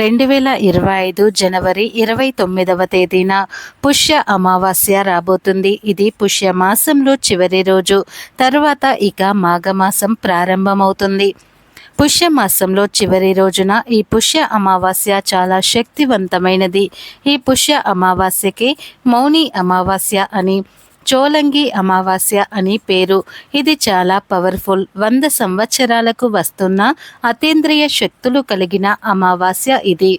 రెండు వేల ఇరవై ఐదు జనవరి ఇరవై తొమ్మిదవ తేదీన పుష్య అమావాస్య రాబోతుంది. ఇది పుష్య మాసంలో చివరి రోజు. తర్వాత ఇక మాఘమాసం ప్రారంభమవుతుంది. పుష్య మాసంలో చివరి రోజున ఈ పుష్య అమావాస్య చాలా శక్తివంతమైనది. ఈ పుష్య అమావాస్యకి మౌని అమావాస్య అని చోలంగి అమావాస్య అని పేరు. ఇది చాలా పవర్ఫుల్. వంద సంవత్సరాలకు వస్తున్న అతీంద్రియ శక్తులు కలిగిన అమావాస్య ఇది.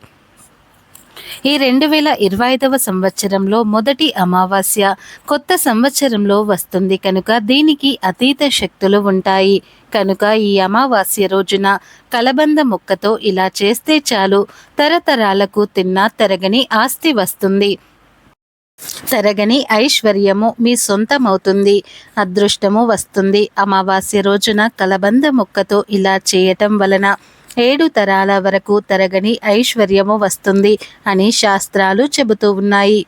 ఈ రెండు వేల ఇరవై ఐదవ సంవత్సరంలో మొదటి అమావాస్య కొత్త సంవత్సరంలో వస్తుంది కనుక దీనికి అతీత శక్తులు ఉంటాయి. కనుక ఈ అమావాస్య రోజున కలబంద ముక్కతో ఇలా చేస్తే చాలు. తరతరాలకు తిన్నా తరగని ఆస్తి వస్తుంది. తరగని ఐశ్వర్యము మీ సొంతమవుతుంది అదృష్టము వస్తుంది. అమావాస్య రోజున కలబంద మొక్కతో ఇలా చేయటం వలన ఏడు తరాల వరకు తరగని ఐశ్వర్యము వస్తుంది అని శాస్త్రాలు చెబుతూ ఉన్నాయి.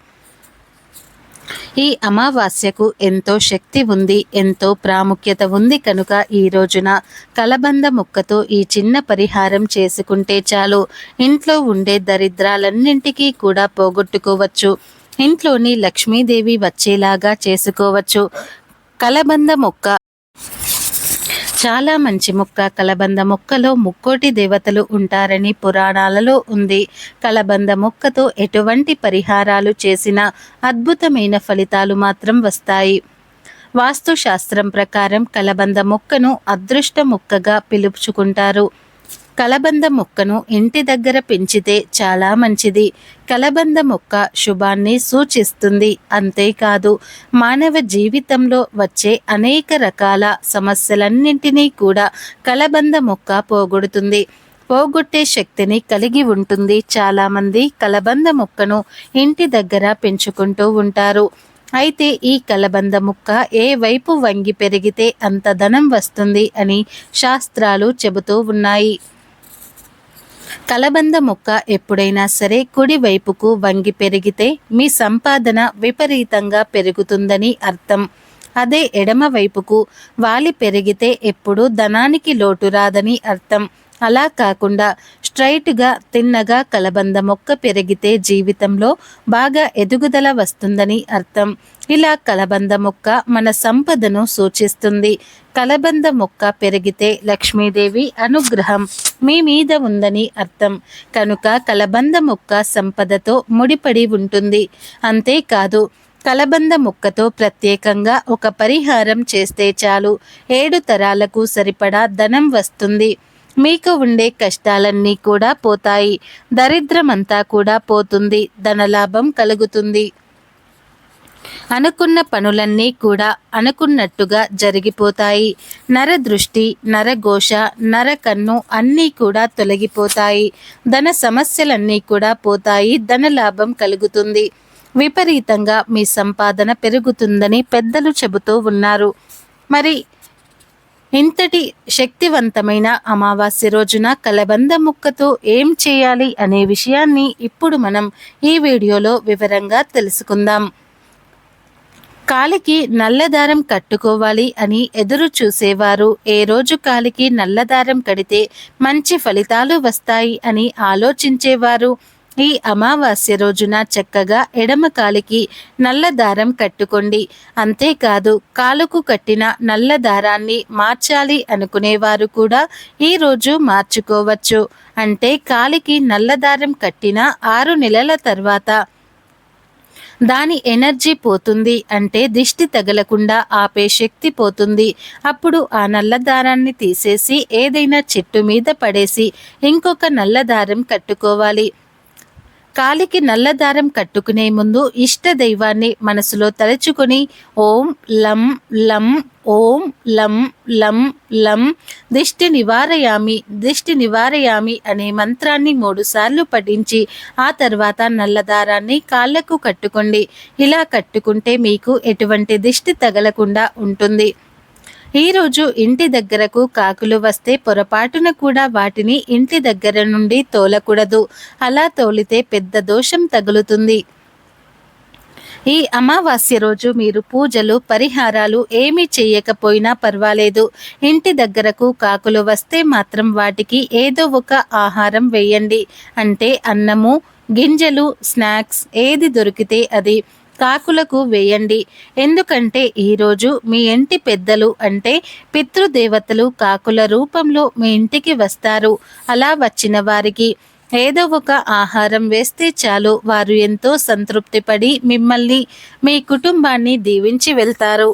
ఈ అమావాస్యకు ఎంతో శక్తి ఉంది ఎంతో ప్రాముఖ్యత ఉంది కనుక ఈ రోజున కలబంద ముక్కతో ఈ చిన్న పరిహారం చేసుకుంటే చాలు. ఇంట్లో ఉండే దరిద్రాలన్నింటికీ కూడా పోగొట్టుకోవచ్చు. ఇంట్లోని లక్ష్మీదేవి వచ్చేలాగా చేసుకోవచ్చు. కలబంద మొక్క. చాలా మంచి మొక్క. కలబంద మొక్కలో ముక్కోటి దేవతలు ఉంటారని పురాణాలలో ఉంది. కలబంద మొక్కతో ఎటువంటి పరిహారాలు చేసినా అద్భుతమైన ఫలితాలు మాత్రం వస్తాయి. వాస్తుశాస్త్రం ప్రకారం కలబంద మొక్కను అదృష్ట మొక్కగా పిలుచుకుంటారు. కలబంద మొక్కను ఇంటి దగ్గర పెంచితే చాలా మంచిది. కలబంద మొక్క శుభాన్ని సూచిస్తుంది. అంతేకాదు మానవ జీవితంలో వచ్చే అనేక రకాల సమస్యలన్నింటినీ కూడా కలబంద మొక్క పోగొడుతుంది. పోగొట్టే శక్తిని కలిగి ఉంటుంది. చాలామంది కలబంద మొక్కను ఇంటి దగ్గర పెంచుకుంటూ ఉంటారు. అయితే ఈ కలబంద ముక్క ఏ వైపు వంగి పెరిగితే అంత ధనం వస్తుంది అని శాస్త్రాలు చెబుతూ ఉన్నాయి. కలబంద మొక్క ఎప్పుడైనా సరే కుడి వైపుకు వంగి పెరిగితే మీ సంపాదన విపరీతంగా పెరుగుతుందని అర్థం. అదే ఎడమ వైపుకు వాలి పెరిగితే ఎప్పుడు ధనానికి లోటు రాదని అర్థం. అలా కాకుండా స్ట్రైట్గా తిన్నగా కలబంద మొక్క పెరిగితే జీవితంలో బాగా ఎదుగుదల వస్తుందని అర్థం. ఇలా కలబంద మొక్క మన సంపదను సూచిస్తుంది. కలబంద మొక్క పెరిగితే లక్ష్మీదేవి అనుగ్రహం మీ మీద ఉందని అర్థం. కనుక కలబంద మొక్క సంపదతో ముడిపడి ఉంటుంది. అంతేకాదు కలబంద ముక్కతో ప్రత్యేకంగా ఒక పరిహారం చేస్తే చాలు. ఏడు తరాలకు సరిపడా ధనం వస్తుంది. మీకు ఉండే కష్టాలన్నీ కూడా పోతాయి. దరిద్రమంతా కూడా పోతుంది. ధనలాభం కలుగుతుంది. అనుకున్న పనులన్నీ కూడా అనుకున్నట్టుగా జరిగిపోతాయి. నర దృష్టి నరఘోష నర కన్ను అన్నీ కూడా తొలగిపోతాయి. ధన సమస్యలన్నీ కూడా పోతాయి. ధన లాభం కలుగుతుంది. విపరీతంగా మీ సంపాదన పెరుగుతుందని పెద్దలు చెబుతూ ఉన్నారు. మరి ఇంతటి శక్తివంతమైన అమావాస్య రోజున కలబంద ముక్కతో ఏం చేయాలి అనే విషయాన్ని ఇప్పుడు మనం ఈ వీడియోలో వివరంగా తెలుసుకుందాం. కాలికి నల్లదారం కట్టుకోవాలి అని ఎదురు చూసేవారు. ఏ రోజు కాలికి నల్లదారం కడితే మంచి ఫలితాలు వస్తాయి అని ఆలోచించేవారు. ఈ అమావాస్య రోజున చక్కగా ఎడమ కాలికి నల్ల దారం కట్టుకోండి. అంతేకాదు కాలుకు కట్టిన నల్ల దారాన్ని మార్చాలి అనుకునేవారు కూడా ఈరోజు మార్చుకోవచ్చు. అంటే కాలికి నల్ల దారం కట్టిన ఆరు నెలల తర్వాత దాని ఎనర్జీ పోతుంది. అంటే దిష్టి తగలకుండా ఆపే శక్తి పోతుంది. అప్పుడు ఆ నల్ల దారాన్ని తీసేసి ఏదైనా చెట్టు మీద పడేసి ఇంకొక నల్ల దారం కట్టుకోవాలి. కాలికి నల్లదారం కట్టుకునే ముందు ఇష్ట దైవాన్ని మనసులో తలుచుకొని ఓం లం లం ఓం లం లం లం దిష్టి నివారయామి దిష్టి నివారయామి అనే మంత్రాన్ని మూడుసార్లు పఠించి ఆ తర్వాత నల్లదారాన్ని కాళ్ళకు కట్టుకోండి. ఇలా కట్టుకుంటే మీకు ఎటువంటి దిష్టి తగలకుండా ఉంటుంది. ఈరోజు ఇంటి దగ్గరకు కాకులు వస్తే పొరపాటున కూడా వాటిని ఇంటి దగ్గర నుండి తోలకూడదు. అలా తోలితే పెద్ద దోషం తగులుతుంది. ఈ అమావాస్య రోజు మీరు పూజలు పరిహారాలు ఏమీ చేయకపోయినా పర్వాలేదు. ఇంటి దగ్గరకు కాకులు వస్తే మాత్రం వాటికి ఏదో ఒక ఆహారం వేయండి. అంటే అన్నము గింజలు స్నాక్స్ ఏది దొరికితే అది. కాకులకు వేయండి. ఎందుకంటే ఈరోజు మీ ఇంటి పెద్దలు అంటే పితృదేవతలు కాకుల రూపంలో మీ ఇంటికి వస్తారు. అలా వచ్చిన వారికి ఏదో ఒక ఆహారం వేస్తే చాలు. వారు ఎంతో సంతృప్తి పడి మిమ్మల్ని మీ కుటుంబాన్ని దీవించి వెళ్తారు.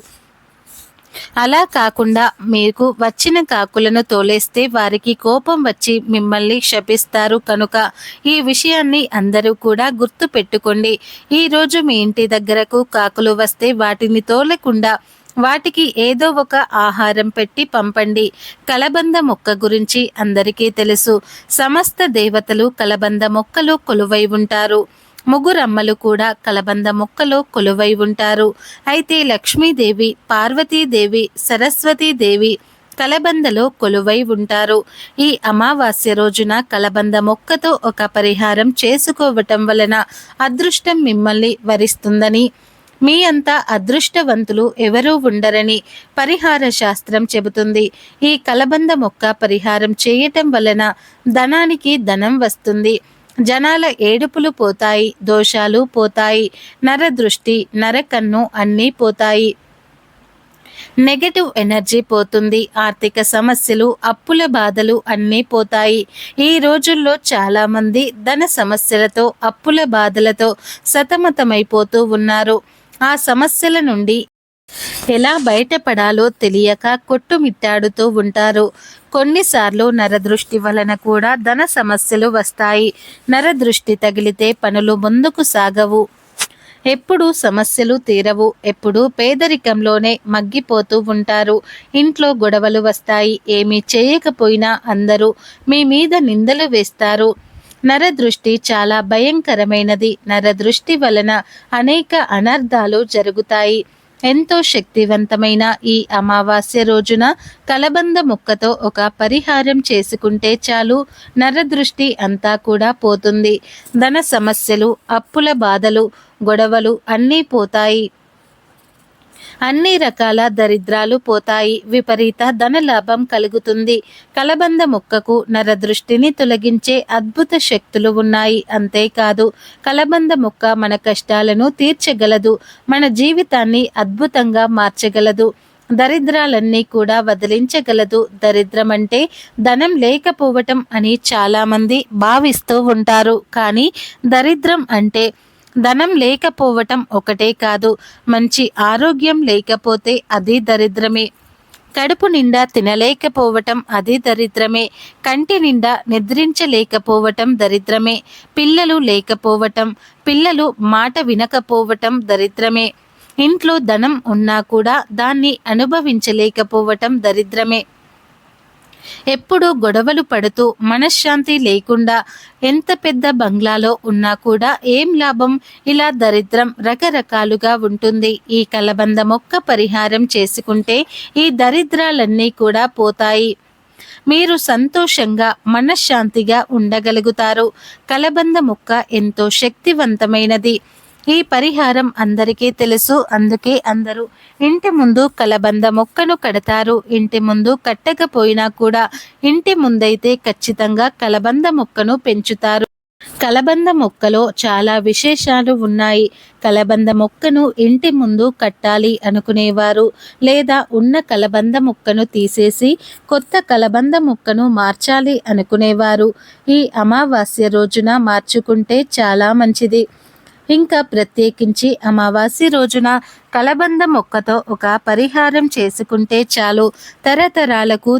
అలా కాకుండా మీకు వచ్చిన కాకులను తోలేస్తే వారికి కోపం వచ్చి మిమ్మల్ని శపిస్తారు కనుక ఈ విషయాన్ని అందరూ కూడా గుర్తు పెట్టుకోండి. ఈరోజు మీ ఇంటి దగ్గరకు కాకులు వస్తే వాటిని తోలకుండా వాటికి ఏదో ఒక ఆహారం పెట్టి పంపండి. కలబంద మొక్క గురించి అందరికీ తెలుసు. సమస్త దేవతలు కలబంద మొక్కలు కొలువై ఉంటారు. ముగ్గురమ్మలు కూడా కలబంద మొక్కలో కొలువై ఉంటారు. అయితే లక్ష్మీదేవి పార్వతీదేవి సరస్వతీదేవి కలబందలో కొలువై ఉంటారు. ఈ అమావాస్య రోజున కలబంద మొక్కతో ఒక పరిహారం చేసుకోవటం వలన అదృష్టం మిమ్మల్ని వరిస్తుందని. మీ అంత అదృష్టవంతులు ఎవరూ ఉండరని పరిహార శాస్త్రం చెబుతుంది. ఈ కలబంద మొక్క పరిహారం చేయటం వలన ధనానికి ధనం వస్తుంది. జనాల ఏడుపులు పోతాయి దోషాలు పోతాయి నరదృష్టి నరకన్ను అన్నీ పోతాయి. నెగటివ్ ఎనర్జీ పోతుంది ఆర్థిక సమస్యలు అప్పుల బాధలు అన్నీ పోతాయి. ఈ రోజుల్లో చాలామంది ధన సమస్యలతో అప్పుల బాధలతో సతమతమైపోతూ ఉన్నారు. ఆ సమస్యల నుండి ఎలా బయటపడాలో తెలియక కొట్టుమిట్టాడుతూ ఉంటారు. కొన్నిసార్లు నరదృష్టి వలన కూడా ధన సమస్యలు వస్తాయి. నరదృష్టి తగిలితే పనులు ముందుకు సాగవు. ఎప్పుడు సమస్యలు తీరవు. ఎప్పుడు పేదరికంలోనే మగ్గిపోతూ ఉంటారు. ఇంట్లో గొడవలు వస్తాయి. ఏమీ చేయకపోయినా అందరూ మీ మీద నిందలు వేస్తారు. నరదృష్టి చాలా భయంకరమైనది. నరదృష్టి వలన అనేక అనర్థాలు జరుగుతాయి. ఎంతో శక్తివంతమైన ఈ అమావాస్య రోజున కలబంద ముక్కతో ఒక పరిహారం చేసుకుంటే చాలు నరదృష్టి అంతా కూడా పోతుంది. ధన సమస్యలు అప్పుల బాధలు గొడవలు అన్నీ పోతాయి. అన్ని రకాల దరిద్రాలు పోతాయి. విపరీత ధనలాభం కలుగుతుంది. కలబంద మొక్కకు నరదృష్టిని తొలగించే అద్భుత శక్తులు ఉన్నాయి. అంతేకాదు కలబంద మొక్క మన కష్టాలను తీర్చగలదు. మన జీవితాన్ని అద్భుతంగా మార్చగలదు. దరిద్రాలన్నీ కూడా వదిలించగలదు. దరిద్రం అంటే ధనం లేకపోవటం అని చాలామంది భావిస్తూ ఉంటారు. కానీ దరిద్రం అంటే ధనం లేకపోవటం ఒకటే కాదు మంచి ఆరోగ్యం లేకపోతే అది దరిద్రమే. కడుపు నిండా తినలేకపోవటం అది దరిద్రమే. కంటి నిండా నిద్రించలేకపోవటం దరిద్రమే. పిల్లలు లేకపోవటం పిల్లలు మాట వినకపోవటం దరిద్రమే. ఇంట్లో ధనం ఉన్నా కూడా దాన్ని అనుభవించలేకపోవటం దరిద్రమే. ఎప్పుడూ గొడవలు పడుతూ మనశ్శాంతి లేకుండా ఎంత పెద్ద బంగ్లాలో ఉన్నా కూడా ఏం లాభం? ఇలా దరిద్రం రకరకాలుగా ఉంటుంది. ఈ కలబంద మొక్క పరిహారం చేసుకుంటే ఈ దరిద్రాలన్నీ కూడా పోతాయి. మీరు సంతోషంగా మనశ్శాంతిగా ఉండగలుగుతారు. కలబంద మొక్క ఎంతో శక్తివంతమైనది. ఈ పరిహారం అందరికీ తెలుసు. అందుకే అందరూ ఇంటి ముందు కలబంద మొక్కను కడతారు. ఇంటి ముందు కట్టకపోయినా కూడా ఇంటి ముందైతే ఖచ్చితంగా కలబంద మొక్కను పెంచుతారు. కలబంద మొక్కలో చాలా విశేషాలు ఉన్నాయి. కలబంద మొక్కను ఇంటి ముందు కట్టాలి అనుకునేవారు. లేదా ఉన్న కలబంద మొక్కను తీసేసి కొత్త కలబంద మొక్కను మార్చాలి అనుకునేవారు. ఈ అమావాస్య రోజున మార్చుకుంటే చాలా మంచిది. ఇంకా ప్రత్యేకించి అమావాస్య రోజున కలబంద మొక్కతో ఒక పరిహారం చేసుకుంటే చాలు. తరతరాలకు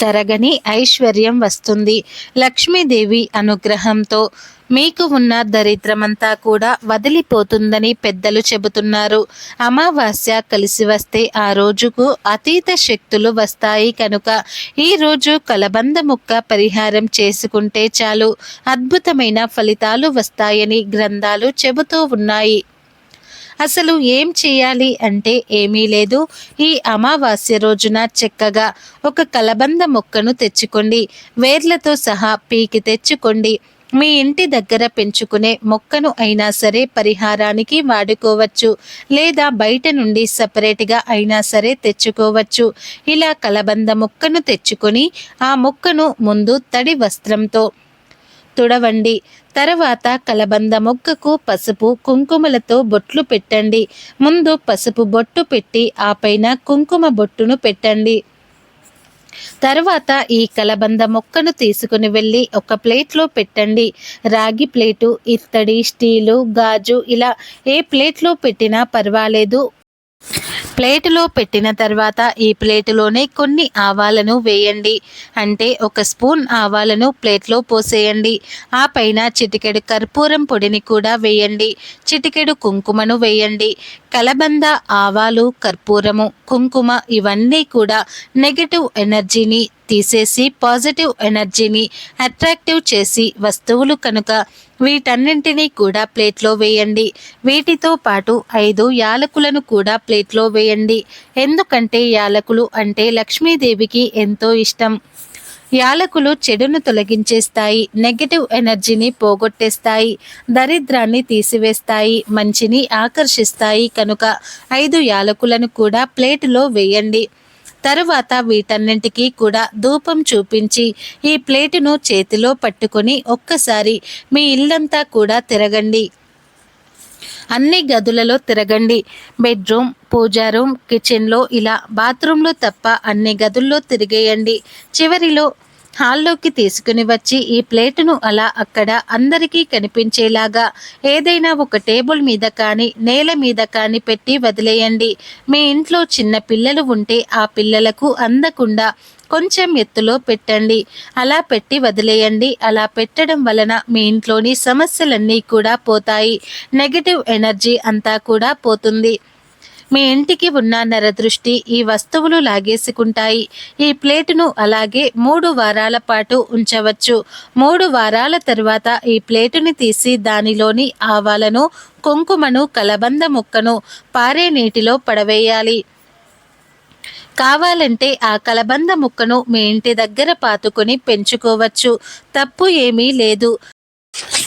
తరగని ఐశ్వర్యం వస్తుంది. లక్ష్మీదేవి అనుగ్రహంతో మీకు ఉన్న దరిద్రమంతా కూడా వదిలిపోతుందని పెద్దలు చెబుతున్నారు. అమావాస్య కలిసి వస్తే ఆ రోజుకు అతీత శక్తులు వస్తాయి కనుక ఈరోజు కలబంద ముక్క పరిహారం చేసుకుంటే చాలు. అద్భుతమైన ఫలితాలు వస్తాయని గ్రంథాలు చెబుతూ ఉన్నాయి. అసలు ఏం చేయాలి అంటే ఏమీ లేదు. ఈ అమావాస్య రోజున చక్కగా ఒక కలబంద మొక్కను తెచ్చుకోండి. వేర్లతో సహా పీకి తెచ్చుకోండి. మీ ఇంటి దగ్గర పెంచుకునే మొక్కను అయినా సరే పరిహారానికి వాడుకోవచ్చు. లేదా బయట నుండి సపరేట్గా అయినా సరే తెచ్చుకోవచ్చు. ఇలా కలబంద మొక్కను తెచ్చుకొని ఆ మొక్కను ముందు తడి వస్త్రంతో తుడవండి. తర్వాత కలబంద మొక్కకు పసుపు కుంకుమలతో బొట్లు పెట్టండి. ముందు పసుపు బొట్టు పెట్టి ఆ పైన కుంకుమ బొట్టును పెట్టండి. తర్వాత ఈ కలబంద మొక్కను తీసుకుని వెళ్ళి ఒక ప్లేట్లో పెట్టండి. రాగి ప్లేటు ఇత్తడి స్టీలు గాజు ఇలా ఏ ప్లేట్లో పెట్టినా పర్వాలేదు. ప్లేటులో పెట్టిన తర్వాత ఈ ప్లేటులోనే కొన్ని ఆవాలను వేయండి. అంటే ఒక స్పూన్ ఆవాలను ప్లేట్లో పోసేయండి. ఆ పైన చిటికెడు కర్పూరం పొడిని కూడా వేయండి. చిటికెడు కుంకుమను వేయండి. కలబంద ఆవాలు కర్పూరము కుంకుమ ఇవన్నీ కూడా నెగటివ్ ఎనర్జీని తీసేసి పాజిటివ్ ఎనర్జీని అట్రాక్టివ్ చేసి వస్తువులు కనుక వీటన్నింటినీ కూడా ప్లేట్లో వేయండి. వీటితో పాటు ఐదు యాలకులను కూడా ప్లేట్లో వేయండి. ఎందుకంటే యాలకులు అంటే లక్ష్మీదేవికి ఎంతో ఇష్టం. యాలకులు చెడును తొలగించేస్తాయి. నెగటివ్ ఎనర్జీని పోగొట్టేస్తాయి. దరిద్రాన్ని తీసివేస్తాయి. మంచిని ఆకర్షిస్తాయి కనుక ఐదు యాలకులను కూడా ప్లేటులో వేయండి. తరువాత వీటన్నింటికి కూడా ధూపం చూపించి ఈ ప్లేటును చేతిలో పట్టుకొని ఒక్కసారి మీ ఇల్లంతా కూడా తిరగండి. అన్ని గదులలో తిరగండి. బెడ్రూమ్ పూజా రూమ్ కిచెన్లో ఇలా బాత్రూంలో తప్ప అన్ని గదుల్లో తిరిగేయండి. చివరిలో హాల్లోకి తీసుకుని వచ్చి ఈ ప్లేటును అలా అక్కడ అందరికీ కనిపించేలాగా ఏదైనా ఒక టేబుల్ మీద కానీ నేల మీద కానీ పెట్టి వదిలేయండి. మీ ఇంట్లో చిన్న పిల్లలు ఉంటే ఆ పిల్లలకు అందకుండా కొంచెం ఎత్తులో పెట్టండి. అలా పెట్టి వదిలేయండి. అలా పెట్టడం వలన మీ ఇంట్లోని సమస్యలన్నీ కూడా పోతాయి. నెగిటివ్ ఎనర్జీ అంతా కూడా పోతుంది. మీ ఇంటికి ఉన్న నరదృష్టి ఈ వస్తువులు లాగేసుకుంటాయి. ఈ ప్లేటును అలాగే మూడు వారాల పాటు ఉంచవచ్చు. మూడు వారాల తర్వాత ఈ ప్లేటుని తీసి దానిలోని ఆవాలను కుంకుమను కలబంద ముక్కను పారే నీటిలో పడవేయాలి. కావాలంటే ఆ కలబంద ముక్కను మీ ఇంటి దగ్గర పాతుకొని పెంచుకోవచ్చు. తప్పు ఏమీ లేదు.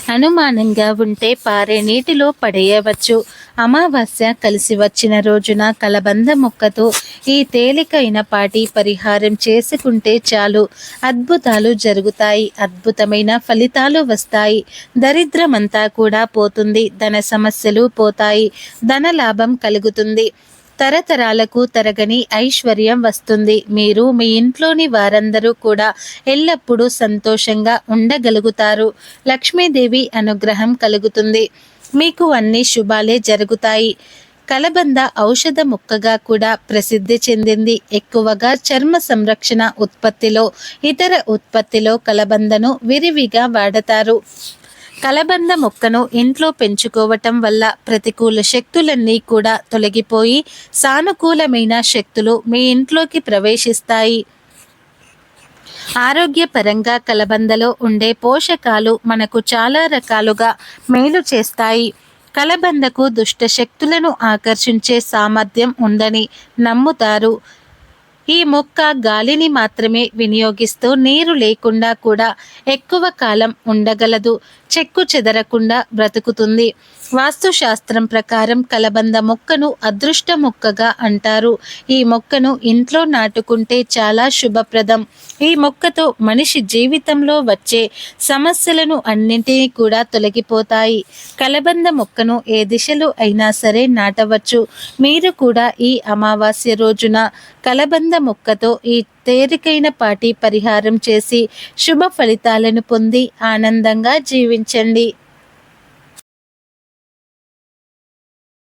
అనుమానంగా ఉంటే పారే నీటిలో పడేయవచ్చు. అమావాస్య కలిసి వచ్చిన రోజున కలబంద మొక్కతో ఈ తేలికైన పాటి పరిహారం చేసుకుంటే చాలు. అద్భుతాలు జరుగుతాయి. అద్భుతమైన ఫలితాలు వస్తాయి. దరిద్రమంతా కూడా పోతుంది. ధన సమస్యలు పోతాయి. ధన లాభం కలుగుతుంది. తరతరాలకు తరగని ఐశ్వర్యం వస్తుంది. మీరు మీ ఇంట్లోని వారందరూ కూడా ఎల్లప్పుడూ సంతోషంగా ఉండగలుగుతారు. లక్ష్మీదేవి అనుగ్రహం కలుగుతుంది. మీకు అన్ని శుభాలే జరుగుతాయి. కలబంద ఔషధ మొక్కగా కూడా ప్రసిద్ధి చెందింది. ఎక్కువగా చర్మ సంరక్షణ ఉత్పత్తిలో ఇతర ఉత్పత్తిలో కలబందను విరివిగా వాడతారు. కలబంద మొక్కను ఇంట్లో పెంచుకోవటం వల్ల ప్రతికూల శక్తులన్నీ కూడా తొలగిపోయి సానుకూలమైన శక్తులు మీ ఇంట్లోకి ప్రవేశిస్తాయి. ఆరోగ్యపరంగా కలబందలో ఉండే పోషకాలు మనకు చాలా రకాలుగా మేలు చేస్తాయి. కలబందకు దుష్ట శక్తులను ఆకర్షించే సామర్థ్యం ఉందని నమ్ముతారు. ఈ మొక్క గాలిని మాత్రమే వినియోగిస్తూ నీరు లేకుండా కూడా ఎక్కువ కాలం ఉండగలదు. చెక్కు చెదరకుండా బ్రతుకుతుంది. వాస్తుశాస్త్రం ప్రకారం కలబంద మొక్కను అదృష్ట మొక్కగా అంటారు. ఈ మొక్కను ఇంట్లో నాటుకుంటే చాలా శుభప్రదం. ఈ మొక్కతో మనిషి జీవితంలో వచ్చే సమస్యలను అన్నింటినీ కూడా తొలగిపోతాయి. కలబంద మొక్కను ఏ దిశలో అయినా సరే నాటవచ్చు. మీరు కూడా ఈ అమావాస్య రోజున కలబంద మొక్కతో ఈ తేలికైన పాటి పరిహారం చేసి శుభ ఫలితాలను పొంది ఆనందంగా జీవించండి.